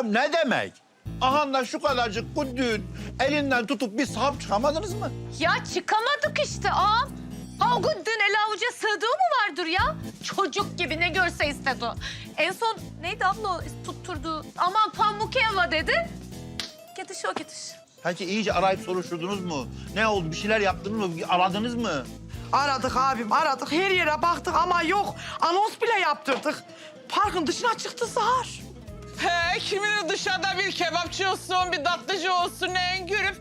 Ya ne demek? Ahanda şu kadarcık bu düğün elinden tutup bir sahip çıkamadınız mı? Ya çıkamadık işte ağam. O gün dün el avuca sığdığı mı vardır ya? Çocuk gibi ne görse istedi o. En son neydi abla o tutturdu? Aman pamuk eva dedi. Gidiş o gidiş. Peki iyice arayıp soruşturdunuz mu? Ne oldu? Bir şeyler yaptınız mı? Aradınız mı? Aradık abim aradık her yere baktık ama yok. Anons bile yaptırdık. Parkın dışına çıktı zar. He, kiminin dışarıda bir kebapçı olsun, bir tatlıcı olsun ne görüp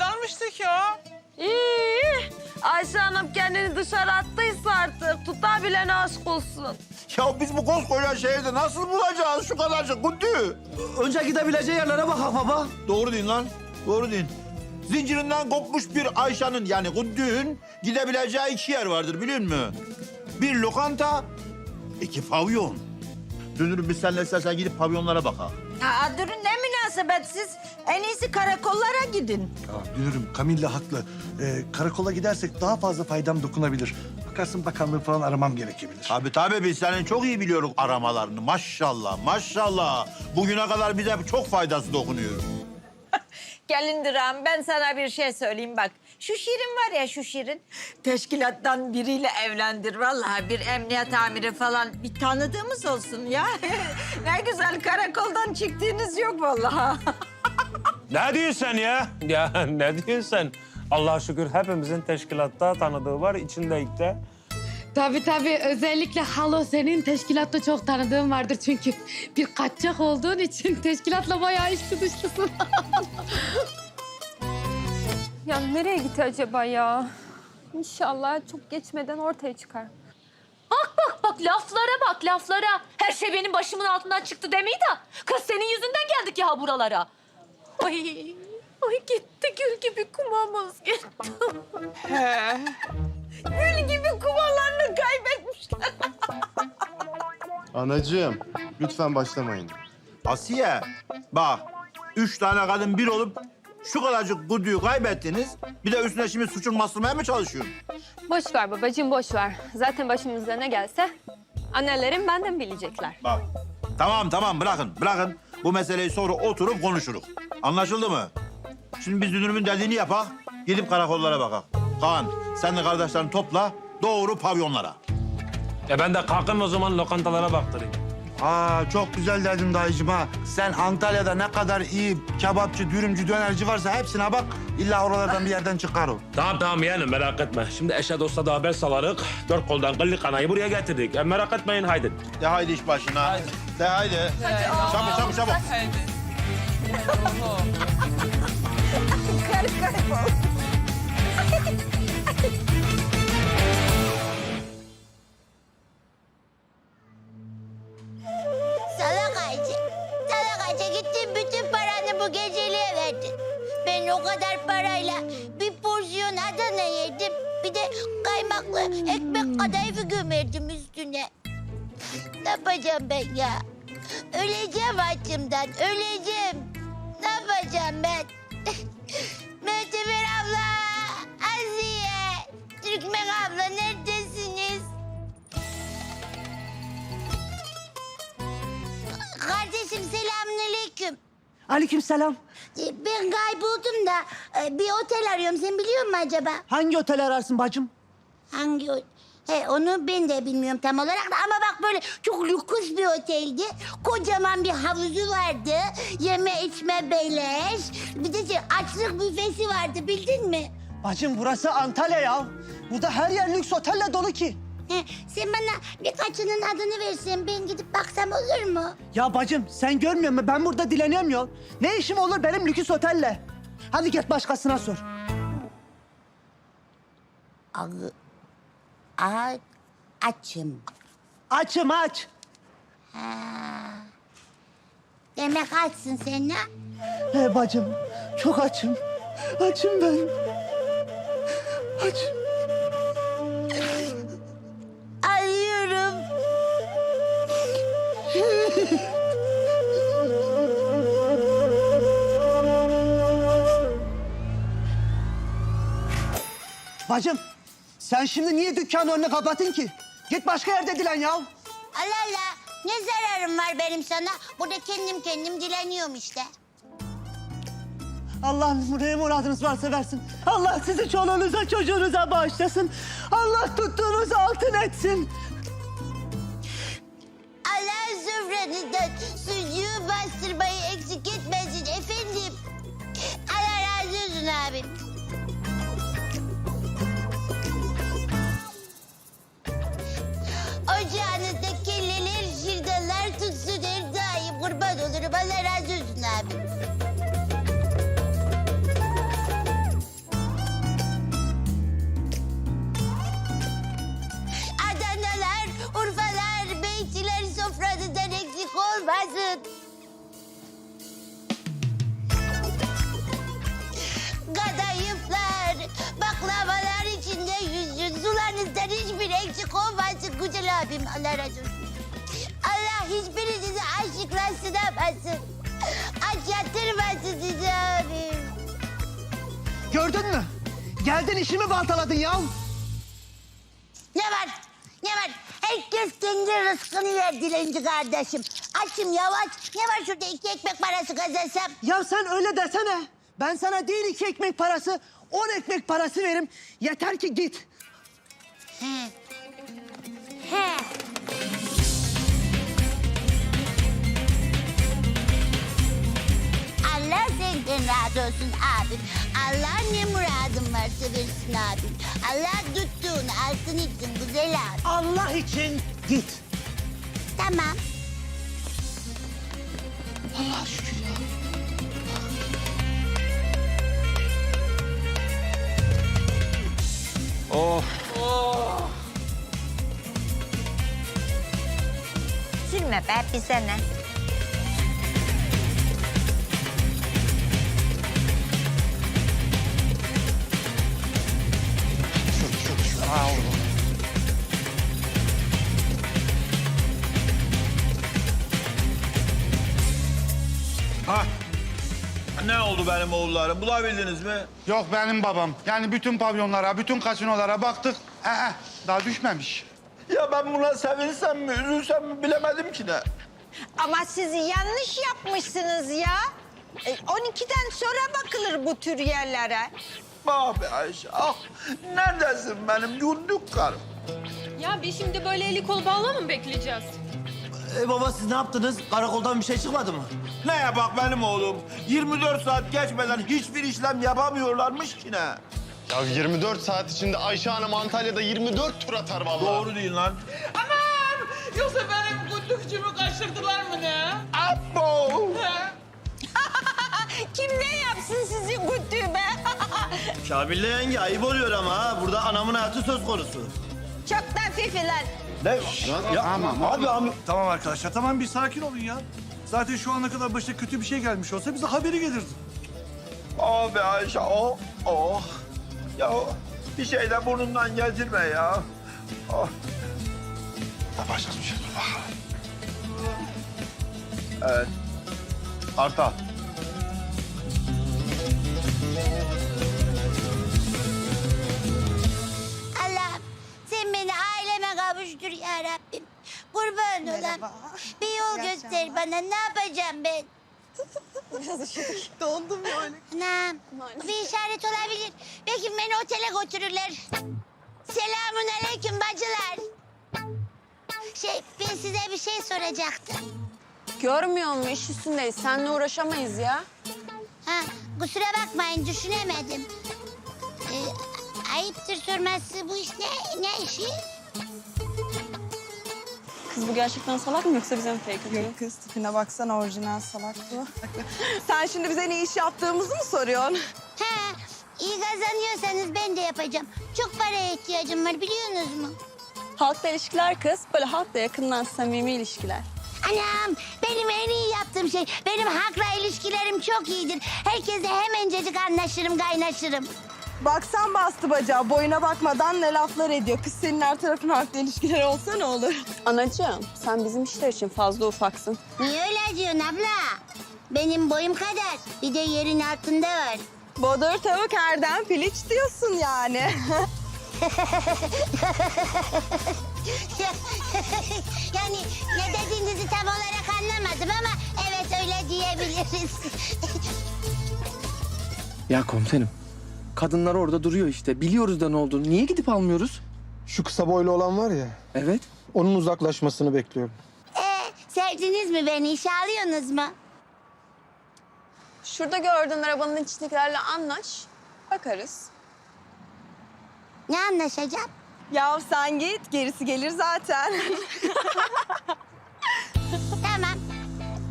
dalmıştık ya. İyi. Ayşe Hanım kendini dışarı attıysa artık tutabilene aşk olsun. Ya biz bu koskoca şehirde nasıl bulacağız şu kadarcık kutu? Önce gidebileceği yerlere bakak baba. Doğru deyin lan. Doğru deyin. Zincirinden kopmuş bir Ayşe'nin yani Kuddü'nün gidebileceği iki yer vardır biliyor musun? Bir lokanta, iki pavyon. Dönürüm biz seninle istersen gidip pavyonlara bakalım. Aa, durun ne münasebetsiz. En iyisi karakollara gidin. Ya dünürüm Kamilla haklı. Ee, karakola gidersek daha fazla faydam dokunabilir. Bakarsın bakanlığı falan aramam gerekebilir. Tabii tabii biz senin çok iyi biliyoruz aramalarını. Maşallah, maşallah. Bugüne kadar bize çok faydası dokunuyor. Gelin Diram ben sana bir şey söyleyeyim bak. Şu Şirin var ya şu Şirin. Teşkilattan biriyle evlendir vallahi bir emniyet amiri falan. Bir tanıdığımız olsun ya. ne güzel karakoldan çıktığınız yok vallahi. Ne diyorsun sen ya? Ya ne diyorsun sen? Allah'a şükür hepimizin teşkilatta tanıdığı var, içindeyik de. Tabii tabii. Özellikle Halo senin teşkilatta çok tanıdığın vardır. Çünkü bir kaçacak olduğun için teşkilatla bayağı içli dışlısın. Ya nereye gitti acaba ya? İnşallah çok geçmeden ortaya çıkar. Bak bak bak laflara bak laflara. Her şey benim başımın altından çıktı demeyi de. Kız senin yüzünden geldik ya buralara. Ay, ay gitti gül gibi kumamız gitti. He. Gül gibi kumalarını kaybetmişler. Anacığım, lütfen başlamayın. Asiye, bak üç tane kadın bir olup şu kadarcık kuduyu kaybettiniz. Bir de üstüne şimdi suçun bastırmaya mı çalışıyorsun? Boş ver babacığım boş ver. Zaten başımıza ne gelse annelerim benden bilecekler. Bak. Tamam tamam bırakın bırakın. Bu meseleyi sonra oturup konuşuruz. Anlaşıldı mı? Şimdi biz dünürümün dediğini yapak. Gidip karakollara bakak. Kaan sen de kardeşlerini topla. Doğru pavyonlara. E ben de kalkın o zaman lokantalara baktırayım. Aa çok güzel dedin dayıcım ha. Sen Antalya'da ne kadar iyi kebapçı, dürümcü, dönerci varsa hepsine bak. İlla oralardan bir yerden çıkar o. Tamam tamam yeğenim merak etme. Şimdi eşe dosta da haber salarık. Dört koldan kıllı kanayı buraya getirdik. E, merak etmeyin haydi. De haydi iş başına. De haydi. Çabuk çabuk çabuk. Salak Ayşe gittin bütün paranı bu geceliğe verdin. Ben o kadar parayla bir porsiyon Adana yedim. Bir de kaymaklı ekmek kadayıfı gömerdim üstüne. Ne yapacağım ben ya? Öleceğim açımdan, öleceğim. Ne yapacağım ben? Möteber abla, Aziye, Türkmen abla neredesiniz? Kardeşim selamünaleyküm. Aleykümselam. Ee, Ben kayboldum da e, bir otel arıyorum. Sen biliyor musun acaba? Hangi otel ararsın bacım? Hangi o- He, onu ben de bilmiyorum tam olarak da ama bak böyle çok lüks bir oteldi. Kocaman bir havuzu vardı. Yeme içme beleş. Bir de şey, açlık büfesi vardı bildin mi? Bacım burası Antalya ya. Burada her yer lüks otelle dolu ki. He, sen bana birkaçının adını versen ben gidip baksam olur mu? Ya bacım sen görmüyor musun? Ben burada dileniyorum ya. Ne işim olur benim lüks otelle? Hadi git başkasına sor. Ağı, a, açım. Açım aç. Demek açsın sen ha? He bacım çok açım. Açım ben. Açım. Bacım sen şimdi niye dükkanın önüne kapatın ki? Git başka yerde dilen ya. Allah Allah. Ne zararım var benim sana? Burada kendim kendim dileniyorum işte. Allah ne muradınız varsa versin. Allah sizi çoluğunuza çocuğunuza bağışlasın. Allah tuttuğunuzu altın etsin. Sofranızdan sucuğu bastırmayı eksik etmesin efendim. Allah razı olsun abim. Ocağınızda abim. Allah razı olsun. Allah hiçbirinizi aşıkla sınamasın. Aç yatırmasın sizi abim. Gördün mü? Geldin işimi baltaladın ya. Ne var? Ne var? Herkes kendi rızkını yer dilenci kardeşim. Açım yavaş. Ne var şurada iki ekmek parası kazansam? Ya sen öyle desene. Ben sana değil iki ekmek parası, on ekmek parası veririm. Yeter ki git. Olsun abim. Allah ne muradın varsa versin abim. Allah tuttuğunu altın etsin güzel abi. Allah için Ne oldu benim oğullarım? Bulabildiniz mi? Yok benim babam. Yani bütün pavyonlara, bütün kasinolara baktık. Ee, daha düşmemiş. Ya ben buna sevinsem mi, üzülsem mi bilemedim ki ne. Ama siz yanlış yapmışsınız ya. E, 12'den sonra bakılır bu tür yerlere. Ah be Ayşe, ah. Neredesin benim yunduk karım? Ya biz şimdi böyle eli kol bağla mı bekleyeceğiz? E baba siz ne yaptınız? Karakoldan bir şey çıkmadı mı? Neye bak benim oğlum? 24 saat geçmeden hiçbir işlem yapamıyorlarmış ki ne? Ya 24 saat içinde Ayşe Hanım Antalya'da 24 tur atar vallahi. Doğru değil lan. Anam! Yoksa benim gündükçümü kaçırdılar mı ne? Abo! Kim ne yapsın sizi güttüğü be? Şabil'le yenge ayıp oluyor ama ha. Burada anamın hayatı söz konusu. Çok da fifiler. Ne? Ya, Tamam, abi, abi. Tamam arkadaşlar tamam bir sakin olun ya. Zaten şu ana kadar başına kötü bir şey gelmiş olsa bize haberi gelirdi. Abi Ayşe, oh, oh. Ya bir şey de burnundan getirme ya. Oh. Yapacağız bir şey dur bakalım. Evet. Arta. Allah'ım sen beni aileme kavuştur ya Rabbim. Kurban olan bir yol göster bana ne yapacağım ben? Dondum yani. Anam bir işaret olabilir. Belki beni otele götürürler. Selamun aleyküm bacılar. Şey ben size bir şey soracaktım. Görmüyor musun? İş üstündeyiz. Seninle uğraşamayız ya. Ha, kusura bakmayın düşünemedim. Ee, ayıptır sorması bu iş ne, ne işi? Kız bu gerçekten salak mı yoksa bize mi fake atıyor? Yok kız tipine baksana orijinal salak bu. Sen şimdi bize ne iş yaptığımızı mı soruyorsun? Ha, iyi kazanıyorsanız ben de yapacağım. Çok paraya ihtiyacım var biliyorsunuz mu? Halkla ilişkiler kız. Böyle halkla yakından samimi ilişkiler. Anam benim en iyi yaptığım şey benim halkla ilişkilerim çok iyidir. Herkese hemencecik anlaşırım kaynaşırım. Baksan bastı bacağı boyuna bakmadan ne laflar ediyor. Kız senin her tarafın haklı ilişkiler olsa ne olur? Anacığım sen bizim işler için fazla ufaksın. Niye öyle diyorsun abla? Benim boyum kadar bir de yerin altında var. Bodur tavuk erdem piliç diyorsun yani. yani ne dediğinizi tam olarak anlamadım ama evet öyle diyebiliriz. Ya komiserim. Kadınlar orada duruyor işte. Biliyoruz da ne olduğunu. Niye gidip almıyoruz? Şu kısa boylu olan var ya, Evet. onun uzaklaşmasını bekliyorum. Ee, sevdiniz mi beni? İşe alıyorsunuz mu? Şurada gördüğün arabanın içindekilerle anlaş. Bakarız. Ne anlaşacağım? Ya sen git, gerisi gelir zaten. Tamam.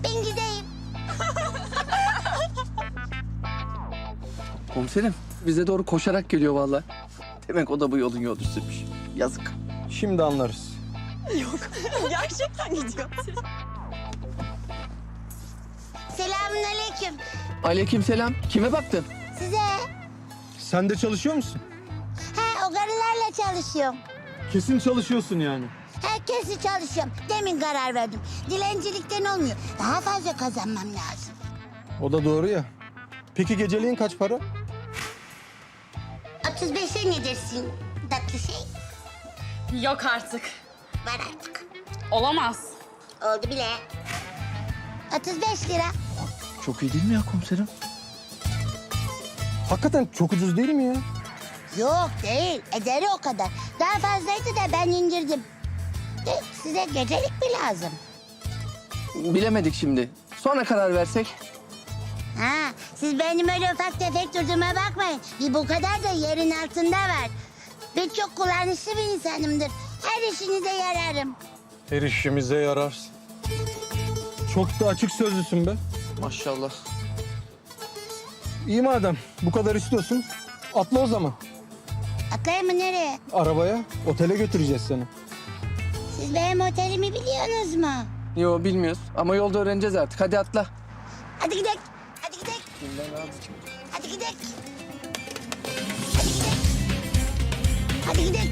Ben gideyim. Komiserim bize doğru koşarak geliyor vallahi. Demek o da bu yolun yolcusuymuş. Yazık. Şimdi anlarız. Gerçekten gidiyor. Selamünaleyküm. Aleykümselam. Kime baktın? Size. Sen de çalışıyor musun? He o karılarla çalışıyorum. Kesin çalışıyorsun yani. Herkesi çalışıyorum. Demin karar verdim. Dilencilikten olmuyor. Daha fazla kazanmam lazım. O da doğru ya. Peki geceliğin kaç para? 35'e ne dersin? Tatlı şey. Yok artık. Var artık. Olamaz. Oldu bile. 35 lira. Çok iyi değil mi ya komiserim? Hakikaten çok ucuz değil mi ya? Yok değil. Ederi o kadar. Daha fazlaydı da ben indirdim. De, size gecelik mi lazım? Bilemedik şimdi. Sonra karar versek. Siz benim öyle ufak tefek durduğuma bakmayın. Bir bu kadar da yerin altında var. Ben çok kullanışlı bir insanımdır. Her işinize yararım. Her işimize yararsın. Çok da açık sözlüsün be. Maşallah. İyi madem bu kadar istiyorsun. Atla o zaman. Atlayayım mı nereye? Arabaya, otele götüreceğiz seni. Siz benim otelimi biliyorsunuz mu? Yo bilmiyoruz ama yolda öğreneceğiz artık. Hadi atla. Hadi gidelim. Hadi gidelim. Hadi gidelim. Hadi gidelim. Hadi gidelim.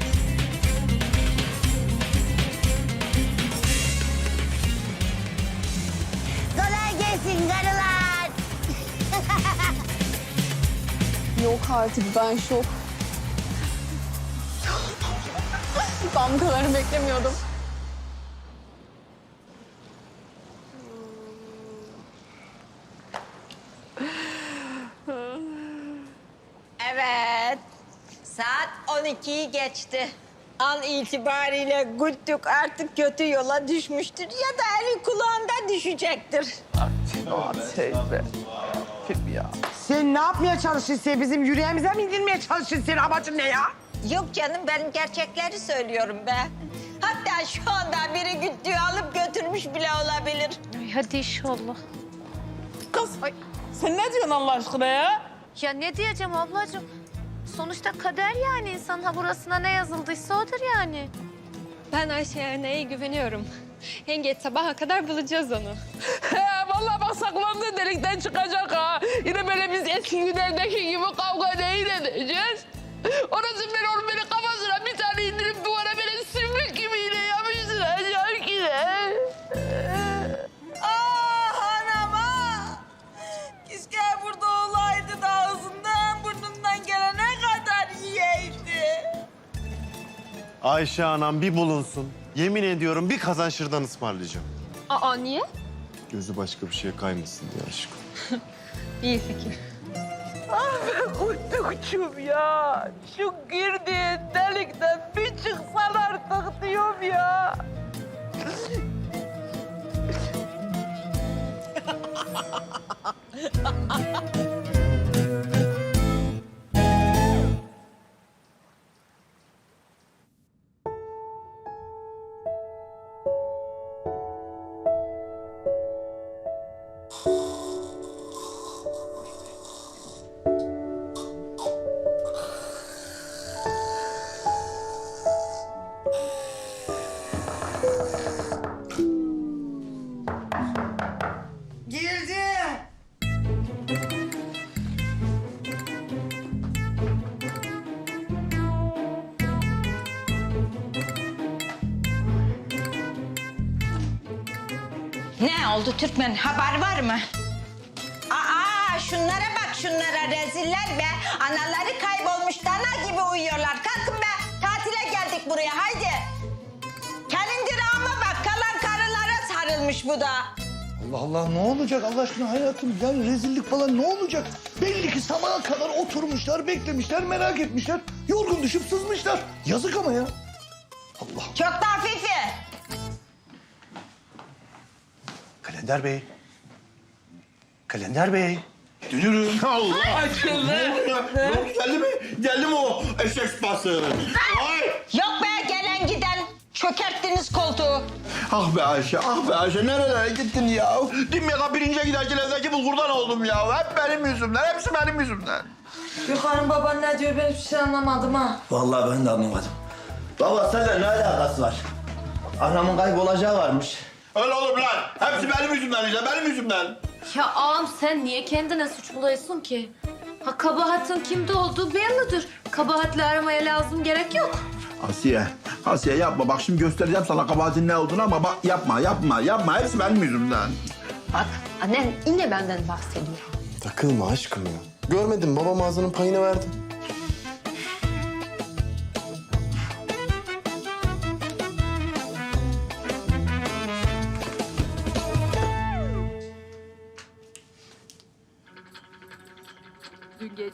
Kolay gelsin karılar. Yok artık ben şok. ben bu kadarını beklemiyordum. Evet. Saat 12'yi geçti. An itibariyle Güttük artık kötü yola düşmüştür ya da eli kulağında düşecektir. Teyze. Kim ya? Sen ne yapmaya çalışıyorsun? Sen bizim yüreğimize mi indirmeye çalışıyorsun? Senin amacın ne ya? Yok canım ben gerçekleri söylüyorum be. Hatta şu anda biri Güttük'ü alıp götürmüş bile olabilir. Ay, hadi inşallah. Kız sen ne diyorsun Allah aşkına ya? Ya ne diyeceğim ablacığım? Sonuçta kader yani insan ha burasına ne yazıldıysa odur yani. Ben Ayşe'ye neye güveniyorum. En geç sabaha kadar bulacağız onu. He vallahi bak saklandığı delikten çıkacak ha. Yine böyle biz eski günlerdeki gibi kavga değil edeceğiz. Orası ben onun böyle kafasına Ayşe anam bir bulunsun. Yemin ediyorum bir kazan şırdan ısmarlayacağım. Aa niye? Gözü başka bir şeye kaymasın diye aşkım. İyi fikir. Kutucuğum ya. Şu girdiğin delikten bir çıksan artık diyorum ya. oldu Türkmen? Haber var mı? Aa şunlara bak şunlara reziller be. Anaları kaybolmuş dana gibi uyuyorlar. Kalkın be tatile geldik buraya haydi. Kendi dirağıma bak kalan karılara sarılmış bu da. Allah Allah ne olacak Allah aşkına hayatım ya rezillik falan ne olacak? Belli ki sabaha kadar oturmuşlar, beklemişler, merak etmişler. Yorgun düşüp sızmışlar. Yazık ama ya. Allah. Çok da hafif Kalender Bey. Kalender Bey. Dünürüm. Allah. Açıldı. Ne oldu? Geldi mi? Geldi mi o eşek sıpası? Ay. Yok be gelen giden çökerttiniz koltuğu. Ah be Ayşe, ah be Ayşe. Nerelere gittin ya? Dünyada birinci giderken evdeki bulgurdan oldum ya. Hep benim yüzümden, hepsi benim yüzümden. Gökhan'ın baban ne diyor ben hiçbir şey anlamadım ha. Vallahi ben de anlamadım. Baba seninle ne alakası var? Anamın kaybolacağı varmış. Öyle olur lan. Hepsi benim yüzümden işte, benim yüzümden. Ya ağam sen niye kendine suç buluyorsun ki? Ha kabahatin kimde olduğu bellidir. Kabahatle aramaya lazım gerek yok. Asiye, Asiye yapma. Bak şimdi göstereceğim sana kabahatin ne olduğunu ama bak yapma, yapma, yapma. Hepsi benim yüzümden. Bak annen yine benden bahsediyor. Takılma aşkım ya. Görmedim babam ağzının payını verdi.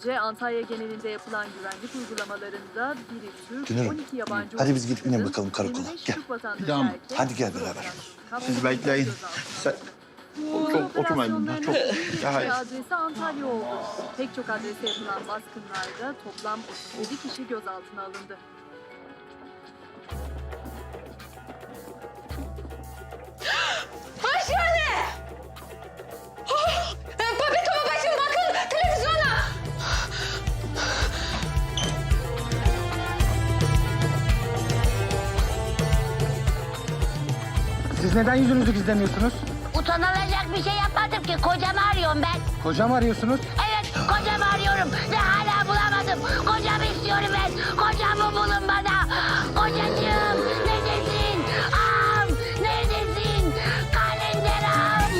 Gece Antalya genelinde yapılan güvenlik uygulamalarında biri Türk, Dünürüm, 12 yabancı hadi biz gidip inelim bakalım karakola. 25 Gel. Tamam, hadi gel beraber. Siz bekleyin. Sen... Çok oturmayın bunlar, çok. Hayır. Adresi Antalya oldu. Pek çok adrese yapılan baskınlarda toplam 37 kişi gözaltına alındı. Siz neden yüzünüzü gizlemiyorsunuz? Utanılacak bir şey yapmadım ki. Kocamı arıyorum ben. Kocam arıyorsunuz. Evet kocamı arıyorum ve hala bulamadım. Kocamı istiyorum ben. Kocamı bulun bana. Kocacığım neredesin? Ağam neredesin? Kalender ağam.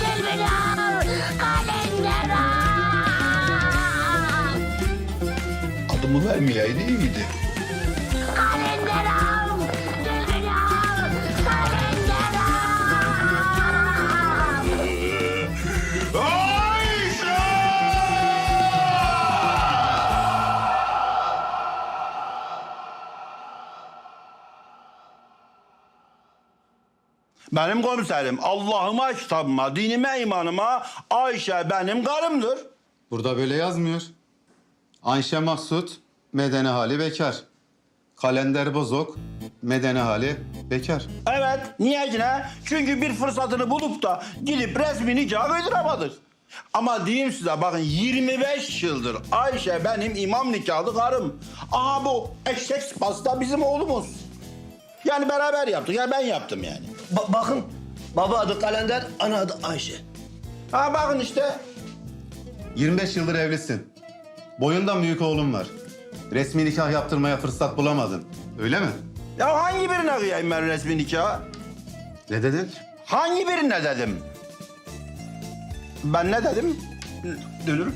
Gel beni al. Kalender ağam. Adımı vermeyeydi iyiydi. Benim komiserim Allah'ıma, kitabıma, dinime, imanıma Ayşe benim karımdır. Burada böyle yazmıyor. Ayşe Mahsut, medeni hali bekar. Kalender Bozok, medeni hali bekar. Evet, niye yine? Çünkü bir fırsatını bulup da gidip resmi nikah kıydıramadık. Ama diyeyim size bakın 25 yıldır Ayşe benim imam nikahlı karım. Aha bu eşek sıpası da bizim oğlumuz. Yani beraber yaptık. Ya ben yaptım yani. Bakın baba adı Kalender, ana adı Ayşe. Ha bakın işte. 25 yıldır evlisin. Boyundan büyük oğlum var. Resmi nikah yaptırmaya fırsat bulamadın. Öyle mi? Ya hangi birine kıyayım ben resmi nikah? Ne dedin? Hangi birine dedim? Ben ne dedim? Dönürüm.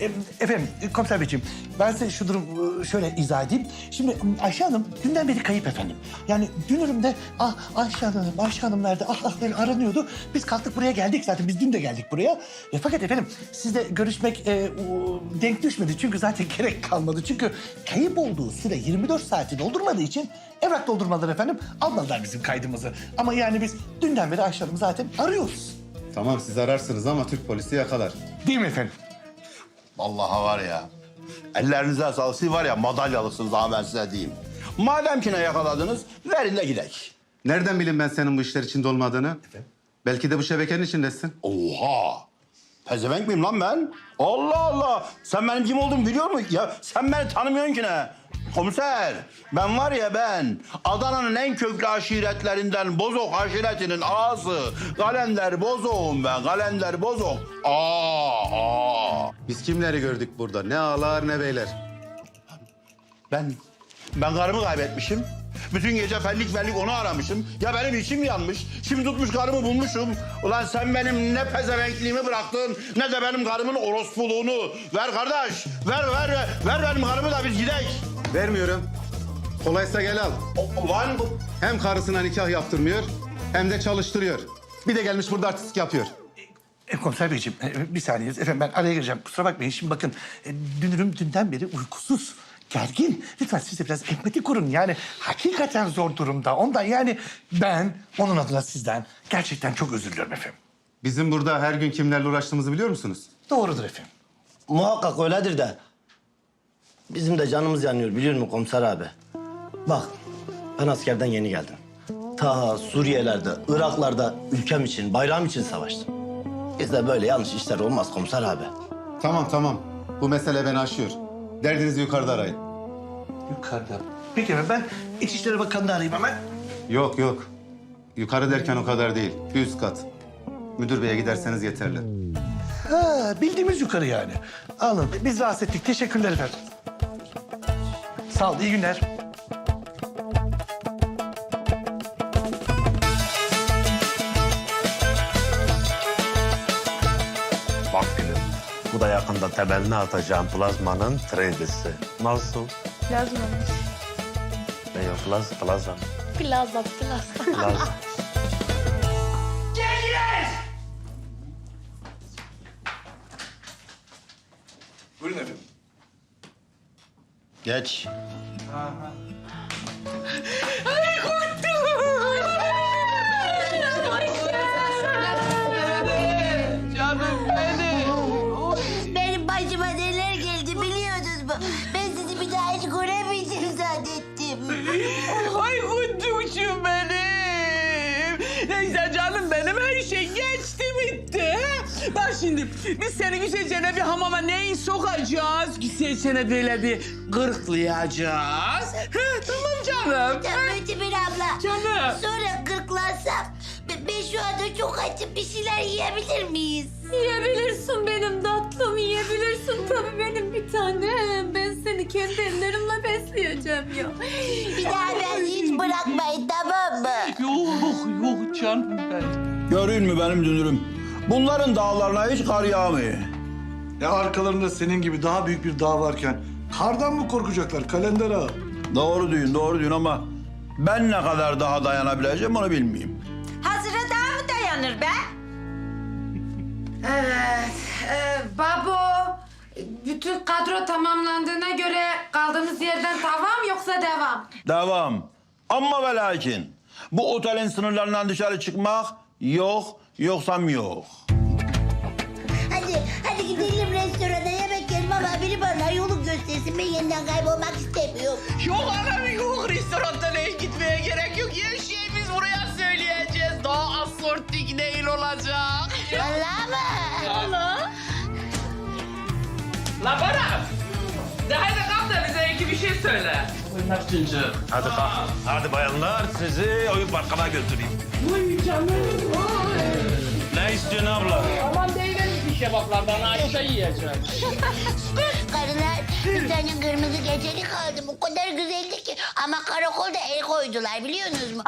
E, Efendim komiser beyciğim ben size şu durum şöyle izah edeyim. Şimdi Ayşe Hanım dünden beri kayıp efendim. Yani dünürüm de ah Ayşe Hanım, Ayşe Hanım nerede? Ah ah böyle aranıyordu. Biz kalktık buraya geldik zaten. Biz dün de geldik buraya. E, fakat efendim sizle görüşmek e, o, denk düşmedi. Çünkü zaten gerek kalmadı. Çünkü kayıp olduğu süre 24 saati doldurmadığı için evrak doldurmadılar efendim. Almadılar bizim kaydımızı. Ama yani biz dünden beri Ayşe Hanım'ı zaten arıyoruz. Tamam siz ararsınız ama Türk polisi yakalar. Değil mi efendim? Vallahi var ya. Ellerinize sağlık. Var ya madalyalısınız ha ben size diyeyim. Madem ki ne yakaladınız verin de gidek. Nereden bileyim ben senin bu işler içinde olmadığını? Belki de bu şebekenin içindesin. Oha! Pezevenk miyim lan ben? Allah Allah! Sen benim kim olduğumu biliyor musun? Ya sen beni tanımıyorsun ki ne? Komiser, ben var ya ben Adana'nın en köklü aşiretlerinden Bozok aşiretinin ağası. Kalender Bozok'um ben, Kalender Bozok. Aa, aa. Biz kimleri gördük burada? Ne ağalar ne beyler. Ben, ben karımı kaybetmişim. Bütün gece fellik fellik onu aramışım. Ya benim içim yanmış. Şimdi tutmuş karımı bulmuşum. Ulan sen benim ne pezevenkliğimi bıraktın ne de benim karımın orospuluğunu. Ver kardeş. Ver ver ver. Ver benim karımı da biz gidek. Vermiyorum. Kolaysa gel al. O- Lan bu. Hem karısına nikah yaptırmıyor hem de çalıştırıyor. Bir de gelmiş burada artistlik yapıyor. E, komiser beyciğim e, bir saniye efendim ben araya gireceğim. Kusura bakmayın şimdi bakın e, dünürüm dünden beri uykusuz. Gergin. Lütfen siz de biraz empati kurun. Yani hakikaten zor durumda. Ondan yani ben onun adına sizden gerçekten çok özür diliyorum efendim. Bizim burada her gün kimlerle uğraştığımızı biliyor musunuz? Doğrudur efendim. Muhakkak öyledir de. Bizim de canımız yanıyor biliyor musun komiser abi? Bak ben askerden yeni geldim. Ta Suriye'lerde, Iraklarda ülkem için, bayrağım için savaştım. Bizde böyle yanlış işler olmaz komiser abi. Tamam tamam. Bu mesele beni aşıyor. Derdinizi yukarıda arayın. Yukarıda. Peki efendim ben İçişleri Bakanı'nı arayayım hemen. Yok yok. Yukarı derken o kadar değil. Üst kat. Müdür beye giderseniz yeterli. Ha, bildiğimiz yukarı yani. Alın biz rahatsız ettik. Teşekkürler efendim. Sağ ol, iyi günler. Bak gülüm. Bu da yakında temelini atacağım plazmanın 3D'si. Nasıl? Plazma. Ne yok plaz, plaza. Plaza, plaza. Plaza. Geç. Canım benim. Benim başıma neler geldi biliyordunuz mu? Ben sizi bir daha hiç göremeyeceğim zannettim. Ay kuduşum benim. Bak şimdi biz seni güzelce bir hamama neyi sokacağız? Güzelce böyle bir gırklayacağız. He, tamam canım. Mütebir abla. Canım. Sonra gırklansam ben- ben şu anda çok açım bir şeyler yiyebilir miyiz? Yiyebilirsin benim tatlım, yiyebilirsin tabii benim bir tanem. Ben seni kendi ellerimle besleyeceğim ya. Bir daha beni hiç bırakmayın tamam mı? Yok yok canım benim. Görün mü benim dünürüm? Bunların dağlarına hiç kar yağmıyor. Ya arkalarında senin gibi daha büyük bir dağ varken kardan mı korkacaklar kalender ağa? Doğru diyorsun, doğru diyorsun ama ben ne kadar daha dayanabileceğim onu bilmiyorum. Hazıra daha mı dayanır be? Evet. E, babo, bütün kadro tamamlandığına göre kaldığımız yerden tamam yoksa devam? Devam. Ama ve lakin bu otelin sınırlarından dışarı çıkmak yok, yoksam yok. Hadi, hadi gidelim restorana yemek yiyelim ama biri bana yolu göstersin. Ben yeniden kaybolmak istemiyorum. Yok anam yok restoranda ne gitmeye gerek yok. Her şeyi biz buraya söyleyeceğiz. Daha asortik değil olacak. Vallahi mı? Allah. La bana. Kalk da bir şey söyle. Oynak Cıncır. Hadi kalk. Hadi bayanlar sizi oyun parkına götüreyim. Uy canım. Ne istiyorsun abla? Aman değilim bir kebaplardan Ayşe yiyeceğim. Karılar bir tane kırmızı gecelik aldım. O kadar güzeldi ki. Ama karakolda el koydular biliyorsunuz mu?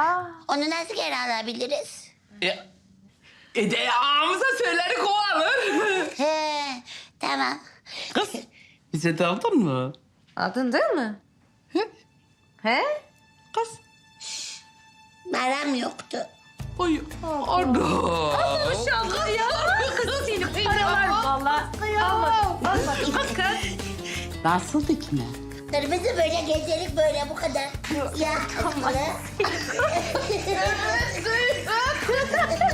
Onu nasıl geri alabiliriz? E, e de ağamıza söyleri kovalım. He, tamam. Kız bize de aldın mı? Aldın değil mi? He? Kız. Param yoktu. Oy. Ana. Maşallah ya. Kız seni paralar valla. Almadım. Kız. Nasıldı ki ne? Kırmızı böyle gecelik böyle bu kadar. Ya kapalı.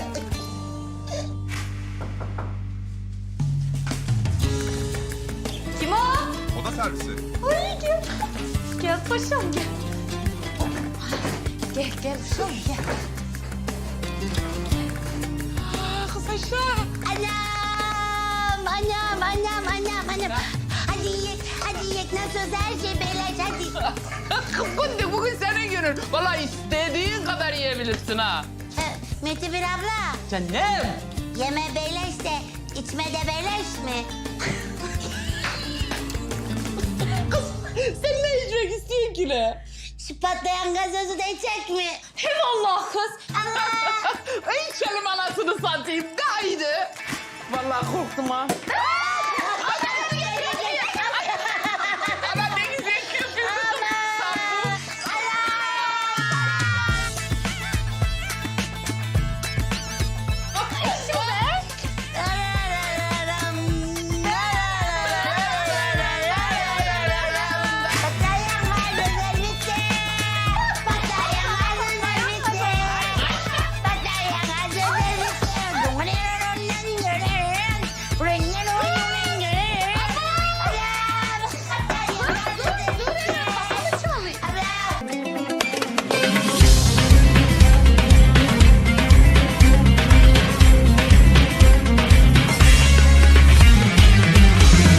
servisi. Ay gel. Gel paşam gel. Gel gel paşam gel. Kız aşağı. Anam, anam, anam, anam, anam. Hadi yiyek, hadi yiyek. Nasıl olsa her şey beleş hadi. Kız Kundi bugün senin günün. Vallahi istediğin kadar yiyebilirsin ha. Ee, Mete bir abla, Canım. yeme beleş de içme de beleş mi? içmek istiyorsun ki ne? Şu patlayan gazozu da içecek mi? Eyvallah kız. Allah! İçelim anasını satayım. Gaydi. Vallahi korktum ha.